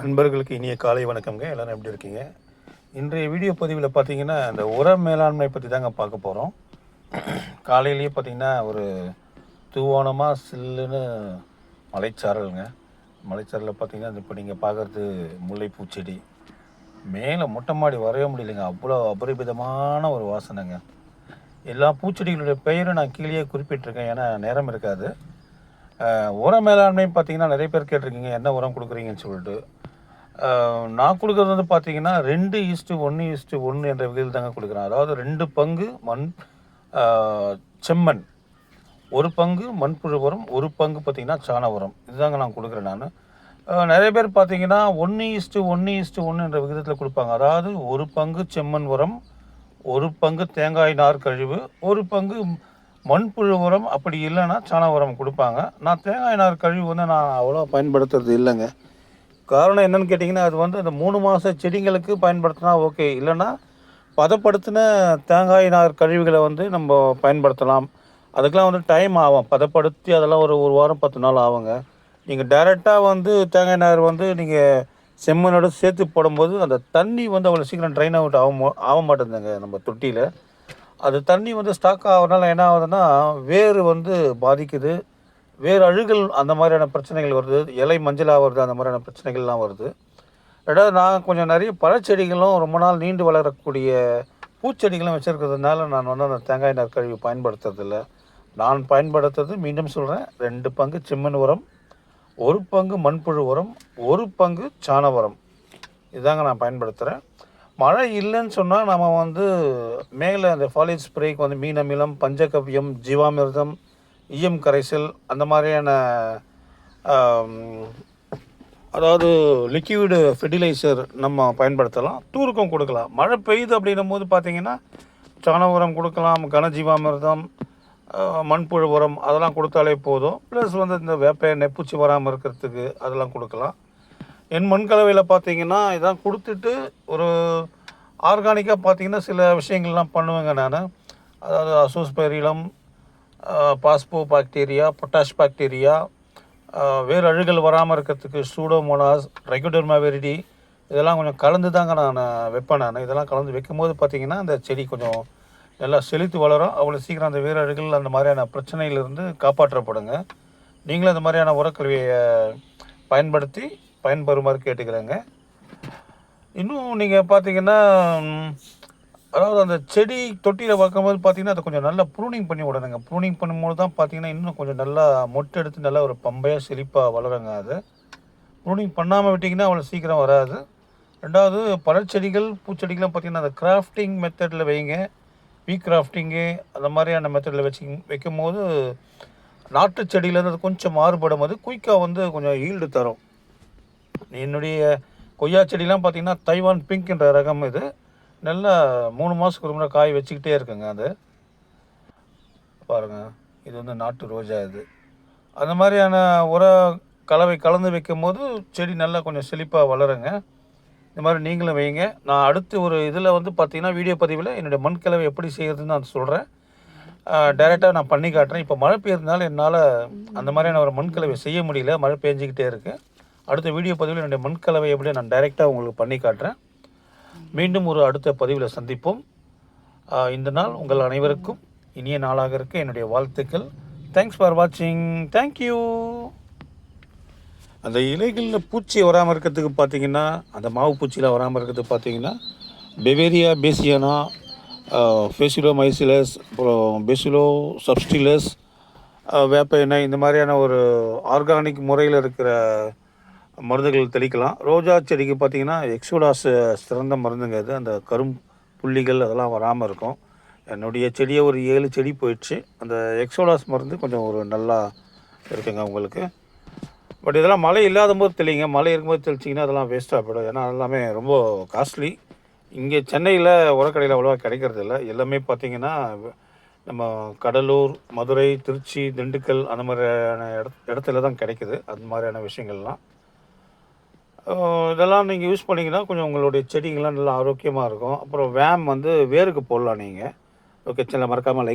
நண்பர்களுக்கு இனிய காலை வணக்கம்ங்க. எல்லாரும் எப்படி இருக்கீங்க? இன்றைய வீடியோ பதிவில் பார்த்தீங்கன்னா இந்த உர மேலாண்மை பற்றி தாங்க பார்க்க போகிறோம் காலையிலேயே பார்த்தீங்கன்னா ஒரு தூவானமாக சில்லுன்னு மலைச்சாரலுங்க மலைச்சாரலில் பார்த்தீங்கன்னா இப்போ நீங்கள் பார்க்குறது முல்லைப்பூ செடி. மேலே மொட்டை மாடி வரவே முடியலைங்க. அவ்வளோ அபரிமிதமான ஒரு வாசனைங்க. எல்லா பூச்செடிகளுடைய பெயரும் நான் கீழேயே குறிப்பிட்டிருக்கேன். ஏன்னா நேரம் இருக்காது. உரம் உர பார்த்தீங்கன்னா நிறைய பேர் கேட்டிருக்கீங்க. என்ன உரம் கொடுக்குறீங்கன்னு சொல்லிட்டு. நான் கொடுக்குறது வந்து பார்த்தீங்கன்னா ரெண்டு ஈஸ்ட்டு ஒன்று ஈஸ்ட்டு ஒன்று என்ற விகிதத்தில் தாங்க கொடுக்குறேன். அதாவது ரெண்டு பங்கு மண் செம்மண். ஒரு பங்கு மண்புழு உரம் ஒரு பங்கு பார்த்தீங்கன்னா சாண உரம் இதுதாங்க நான் கொடுக்குறேன் நான். நிறைய பேர் பார்த்தீங்கன்னா ஒன்று ஈஸ்ட்டு ஒன்று ஈஸ்ட்டு ஒன்று என்ற விகிதத்தில் கொடுப்பாங்க. அதாவது ஒரு பங்கு செம்மண் உரம் ஒரு பங்கு தேங்காய் நார் கழிவு ஒரு பங்கு மண்புழு உரம் அப்படி இல்லைன்னா சாண உரம் கொடுப்பாங்க. நான் தேங்காய் நார் கழிவு வந்து நான் அவ்வளோ பயன்படுத்துறது இல்லைங்க. காரணம் என்னன்னு கேட்டிங்கன்னா அது வந்து அந்த மூணு மாத செடிங்களுக்கு பயன்படுத்தினா ஓகே. இல்லைன்னா பதப்படுத்தின தேங்காய் நார் கழிவுகளை வந்து நம்ம பயன்படுத்தலாம். அதுக்கெலாம் வந்து டைம் ஆகும். பதப்படுத்தி அதெல்லாம் ஒரு ஒரு வாரம் பத்து நாள் ஆகுங்க. நீங்கள் டைரெக்டாக வந்து தேங்காய் நார் வந்து நீங்கள் செம்மண்ணோட சேர்த்து போடும்போது அந்த தண்ணி வந்து அவ்வளோ சீக்கிரம் ட்ரைன் அவுட் ஆக ஆக மாட்டேங்குதுங்க நம்ம தொட்டியில். அது தண்ணி வந்து ஸ்டாக் ஆகிறதுனால என்ன ஆகுதுன்னா வேர் வந்து பாதிக்குது. வேறு அழுகல் அந்த மாதிரியான பிரச்சனைகள் வருது. இலை மஞ்சளாக வருது அந்த மாதிரியான பிரச்சனைகள்லாம் வருது. ரெண்டாவது நான் கொஞ்சம் நிறைய பழச்செடிகளும் ரொம்ப நாள் நீண்டு வளரக்கூடிய பூச்செடிகளும் வச்சுருக்கிறதுனால நான் வந்து அந்த தேங்காய் நற்கழிவு பயன்படுத்துறதில்ல. நான் பயன்படுத்துறது மீண்டும் சொல்கிறேன் ரெண்டு பங்கு செம்மண் உரம் ஒரு பங்கு மண்புழு உரம் ஒரு பங்கு சாண உரம். இதாங்க நான் பயன்படுத்துகிறேன் மழை இல்லைன்னு சொன்னால் நம்ம வந்து மேலே அந்த ஃபாலேஜ் ஸ்ப்ரேக்கு வந்து மீன் அமிலம் பஞ்சகவ்யம் ஜீவாமிர்தம் ஈயம் கரைசல் அந்த மாதிரியான அதாவது லிக்யூடு ஃபெர்டிலைசர் நம்ம பயன்படுத்தலாம். தூருக்கும் கொடுக்கலாம். மழை பெய்யுது அப்படின்னும் போது பார்த்திங்கன்னா சாண உரம் கொடுக்கலாம் கனஜீவாமிர்தம் மண்புழு உரம் அதெல்லாம் கொடுத்தாலே போதும். ப்ளஸ் வந்து இந்த வேப்ப நெப்பூச்சி வராமல் இருக்கிறதுக்கு அதெல்லாம் கொடுக்கலாம். என் மண்கலவையில் பார்த்தீங்கன்னா இதான் கொடுத்துட்டு ஒரு ஆர்கானிக்காக பார்த்தீங்கன்னா சில விஷயங்கள்லாம் பண்ணுவேங்க நான். அதாவது Azospirillum phospho bacteria potash bacteria வேறு அழுகல் வராமல் இருக்கிறதுக்கு சூடோமோனாஸ் ரெகுடர்மாவெரிடி இதெல்லாம் கொஞ்சம் கலந்து தாங்க நான் வைப்பேன் நான். இதெல்லாம் கலந்து வைக்கும்போது பார்த்தீங்கன்னா அந்த செடி கொஞ்சம் நல்லா செழித்து வளரும். அவ்வளோ சீக்கிரம் அந்த வேறு அழுகல் அந்த மாதிரியான பிரச்சனையிலிருந்து காப்பாற்றப்படுங்க. நீங்களும் அந்த மாதிரியான உரக்கருவியை பயன்படுத்தி பயன்பெறுமாறு கேட்டுக்கிறேங்க. இன்னும் நீங்கள் பார்த்தீங்கன்னா அதாவது அந்த செடி தொட்டியில் வைக்கும்போது பார்த்தீங்கன்னா அதை கொஞ்சம் நல்லா ப்ரூனிங் பண்ணி விடணுங்க. ப்ரூனிங் பண்ணும்போது தான் பார்த்தீங்கன்னா இன்னும் கொஞ்சம் நல்லா மொட்டை எடுத்து நல்லா ஒரு பம்பையாக செழிப்பாக வளருங்க அது. ப்ரூனிங் பண்ணாமல் விட்டிங்கன்னா அவ்வளோ சீக்கிரம் வராது. ரெண்டாவது பழச்செடிகள் பூச்செடிகள்லாம் பார்த்தீங்கன்னா அந்த கிராஃப்டிங் மெத்தடில் வைங்க. வீ கிராஃப்டிங்கு அந்த மாதிரியான மெத்தடில் வச்சு வைக்கும்போது நாட்டு செடியிலேருந்து அது கொஞ்சம் மாறுபடும் போது குயிக்காக வந்து கொஞ்சம் ஈல்டு தரும். என்னுடைய கொய்யா செடிலாம் பார்த்தீங்கன்னா தைவான் பிங்க் என்ற ரகம் இது. நல்லா மூணு மாதத்துக்கு ஒரு முறை காய் வச்சுக்கிட்டே இருக்குங்க அது. பாருங்கள் இது வந்து நாட்டு ரோஜா இது. அந்த மாதிரியான உர கலவை கலந்து வைக்கும்போது செடி நல்லா கொஞ்சம் செழிப்பாக வளருங்க. இந்த மாதிரி நீங்களும் வைங்க. நான் அடுத்து ஒரு இதில் வந்து பார்த்திங்கன்னா வீடியோ பதிவில் என்னுடைய மண் கலவை எப்படி செய்யறதுன்னு நான் சொல்கிறேன் டைரெக்டாக நான் பண்ணி காட்டுறேன். இப்போ மழை பெய்யறதுனால என்னால் அந்த மாதிரியான ஒரு மண் கலவை செய்ய முடியல. மழை பெஞ்சிக்கிட்டே இருக்குது அடுத்த வீடியோ பதிவில் என்னுடைய மண் கலவை எப்படி நான் டைரெக்டாக உங்களுக்கு பண்ணி காட்டுறேன். மீண்டும் ஒரு அடுத்த பதிவில் சந்திப்போம். இந்த நாள் உங்கள் அனைவருக்கும் இனிய நாளாக இருக்க என்னுடைய வாழ்த்துக்கள். தேங்க்ஸ் ஃபார் வாட்சிங் தேங்க்யூ அந்த இலைகளில் பூச்சி வராமல் இருக்கிறதுக்கு பார்த்தீங்கன்னா அந்த மாவு பூச்சியில் வராமல் இருக்கிறதுக்கு பார்த்தீங்கன்னா பெவேரியா பேசியானா ஃபேசிலோ மைசிலஸ் அப்புறம் பெசிலோ சப்ஸ்டிலஸ் வேப்ப எண்ணெய் இந்த மாதிரியான ஒரு ஆர்கானிக் முறையில் இருக்கிற மருந்துகள் தெளிக்கலாம். ரோஜா செடிக்கு பார்த்தீங்கன்னா எக்ஸோடாஸ் சிறந்த மருந்துங்க இது. அந்த கரும் புள்ளிகள் அதெல்லாம் வராமல் இருக்கும். என்னுடைய செடியை ஒரு ஏழு செடி போயிடுச்சு. அந்த எக்ஸோடாஸ் மருந்து கொஞ்சம் ஒரு நல்லா இருக்குங்க உங்களுக்கு. பட் இதெல்லாம் மழை இல்லாத போது தெளிங்க. மழை இருக்கும்போது தெளிச்சிங்கன்னா அதெல்லாம் வேஸ்ட்டாக போயிடும். ஏன்னா எல்லாமே ரொம்ப காஸ்ட்லி இங்கே சென்னையில் உரக்கடையில் அவ்வளோவா கிடைக்கிறது இல்லை எல்லாமே பார்த்தீங்கன்னா நம்ம கடலூர் மதுரை திருச்சி திண்டுக்கல் அந்த மாதிரியான இடத் இடத்துல தான் கிடைக்குது. அந்த மாதிரியான விஷயங்கள்லாம். இதெல்லாம் நீங்கள் யூஸ் பண்ணிங்கன்னா கொஞ்சம் உங்களுடைய செடிங்கள்லாம் நல்லா ஆரோக்கியமாக இருக்கும். அப்புறம் வேம் வந்து வேருக்கு போடலாம் நீங்கள் ஓகே சேனலை மறக்காமல் லைக்